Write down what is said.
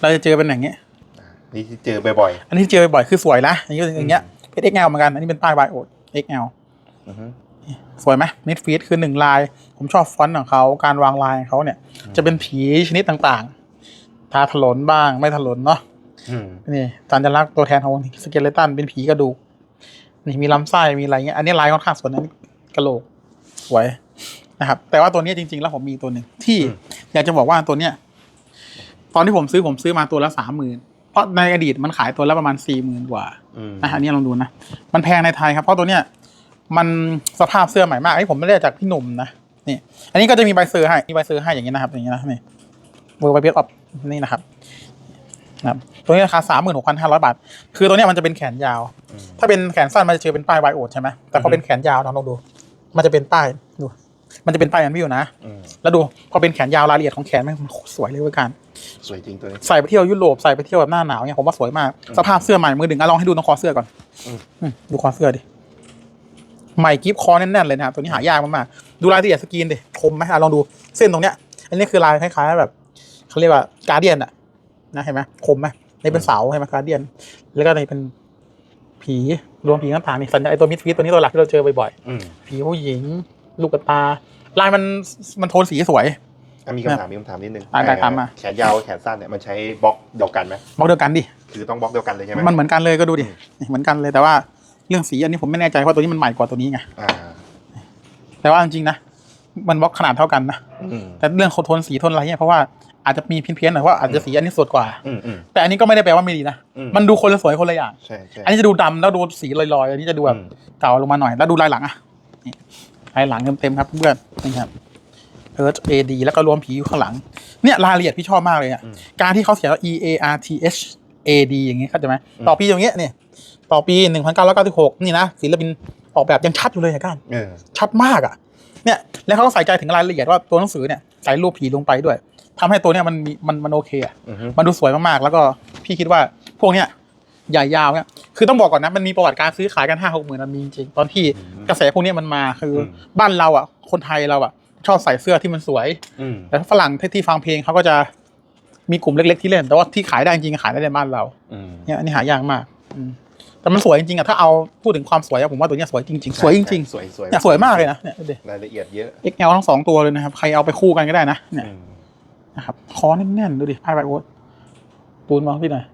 เราจะเจอเป็นอย่างเงี้ยนี่ที่เจอบ่อยอันนี้เจอบ่อยๆคือสวยนะอย่างเงี้ยอย่างเงี้ยเป็น XL เหมือนกันอันนี้เป็นป้ายไบโอด XL ๆอือฮึ สวยไหมนิดฟีดคือหนึ่งลาย ผมชอบฟอนต์ของเขาการวางลายของเขาเนี่ยจะเป็นผีชนิดต่างๆทาถลนบ้างไม่ถลนเนาะอืมนี่สัญลักษณ์ตัวแทนของสเกเลตันเป็นผีกระดูกนี่มีลำไส้มีอะไรเงี้ยอันนี้ลายค่อนข้างสวยนะกระโหลกสวยนะครับ แต่ว่าตัวนี้จริง ๆ แล้วผมมีตัวหนึ่งที่อยากจะบอกว่าตัวเนี้ย ตอนที่ผมซื้อผมซื้อมาตัวละสามหมื่นเพราะในอดีตมันขายตัวละประมาณสี่หมื่นกว่าอืมนะอันนี้ลองดูนะ มันแพงในไทยครับเพราะตัวเนี้ยมันสภาพเสื้อใหม่มากไอ้ยผมไม่ได้จากพี่หนุ่มนะนี่ อันนี้ก็จะมีใบเซอร์ให้มีใบเซอร์ให้อย่างนี้นะครับ อย่างนี้นะนี่เวอร์ไบเบสออฟนี่นะครับนะครับตัวนี้ราคาสามหมื่นหกพันห้าร้อยบาท คือตัวเนี้ยมันจะเป็นแขนยาวอืมถ้าเป็นแขนสั้นมันจะเจอเป็นป้ายไวโอดใช่ไหมแต่พอเป็นแขนยาวลองดู มันจะเป็นป้ายดู มันจะเป็นป้ายอันวิวนะ อืมแล้วดูพอเป็นแขนยาวรายละเอียดของแขนแม่งมันโคตรสวยเลยเว้ยการ สวยจริงตัวนี้ ใส่ไปเที่ยวยุโรปใส่ไปเที่ยวแบบหน้าหนาวเนี่ยผมว่าสวยมากสภาพเสื้อใหม่มือหนึ่งอะลองให้ดูตรงคอเสื้อก่อนอืม อืมดูคอเสื้อดิใหม่กิฟคอแน่นๆเลยนะครับตัวนี้หายากมากๆดูรายละเอียดสกรีนดิคมไหมอะลองดูเส้นตรงเนี้ย อันนี้คือลายคล้ายๆแบบเขาเรียกว่าการเดียนอะนะเห็นไหมคมไหมนี่เป็นเสาใช่ไหมการเดียน แล้วก็นี่เป็นผีรวมผีต่างๆนี่สัญญาไอตัวมิดฟิตตัวนี้ตัวหลักที่เราเจอบ่อยอืมๆผีผู้หญิง ลูกกระตา ลายมันมันโทนสีสวยอะมีคำถามมีคำถามนิดนึงได้ได้ถามมาแขนยาวแขนสั้นเนี่ยมันใช้บล็อกเดียวกันไหมบล็อกเดียวกันดิคือต้องบล็อกเดียวกันเลยใช่ไหมมันเหมือนกันเลยก็ดูดินี่เหมือนกันเลยแต่ว่าเรื่องสีอันนี้ผมไม่แน่ใจเพราะตัวนี้มันใหม่กว่าตัวนี้ไงอ่าแต่ว่าจริงๆนะมันบล็อกขนาดเท่ากันนะอืมแต่เรื่องโทนสีโทนอะไรเนี่ยเพราะว่าอาจจะมีเพี้ยนๆหน่อยเพราะอาจจะสีอันนี้สดกว่าอืมอืมแต่อันนี้ก็ไม่ได้แปลว่าไม่ดีนะอืมมันดูคนละสวยคนละอย่างใช่ใช่อันนี้จะดูดำแล้วดูสีลอยๆอันนี้จะดูแบบอืมเก่าลงมาหน่อย แล้วดูลายหลังอะ นี่ลายหลังเต็มๆครับเพื่อนนี่ครับเอิร์ธเอดีแล้วก็รวมผีอยู่ข้างหลัง เนี่ยรายละเอียดพี่ชอบมากเลยอะอืมการที่เขาเขียนว่า E A R T H A D อย่างงี้เข้าใจไหมต่อปีอย่างเงี้ยเนี่ยต่อปีหนึ่งพันเก้าร้อยเก้าสิบหกนี่นะศิลปินออกแบบยังชัดอยู่เลยอะกันเออชัดมากอะ เนี่ย แล้วเขาก็ใส่ใจถึงรายละเอียดว่าตัวหนังสือเนี่ยใส่รูปผีลงไปด้วยทำให้ตัวเนี่ยมันมีมันมันโอเคอะอือฮึมันดูสวยมากๆ แล้วก็พี่คิดว่าพวกเนี้ย ใหญ่ยาวเนี่ยคือต้องบอกก่อนนะมันมีประวัติการซื้อขายกันห้าหกหมื่นมีจริงๆตอนที่กระแสพวกเนี้ยมันมาคืออบ้านเราอะ คนไทยเราอะ ชอบใส่เสื้อที่มันสวยอืมแต่ถ้าฝรั่งที่ที่ฟังเพลงเขาก็จะมีกลุ่มเล็ก ๆ ที่เล่น แต่ว่าที่ขายได้จริงๆขายได้ในบ้านเราอืมเนี่ยอันนี้หายากมากอืมแต่มันสวยจริงๆอะถ้าเอาพูดถึงความสวยอะผมว่าตัวเนี้ยสวยจริงๆ สวยจริงสวยสวยๆเนี่ยสวยมากเลยนะเนี่ยดูดิรายละเอียดเยอะ XL ทั้งสองตัวเลยนะครับ ใครเอาไปคู่กันก็ได้นะเนี่ยอืมนะครับคอแน่นๆดูดิพายไบโอ๊ตปูนมองพี่หน่อย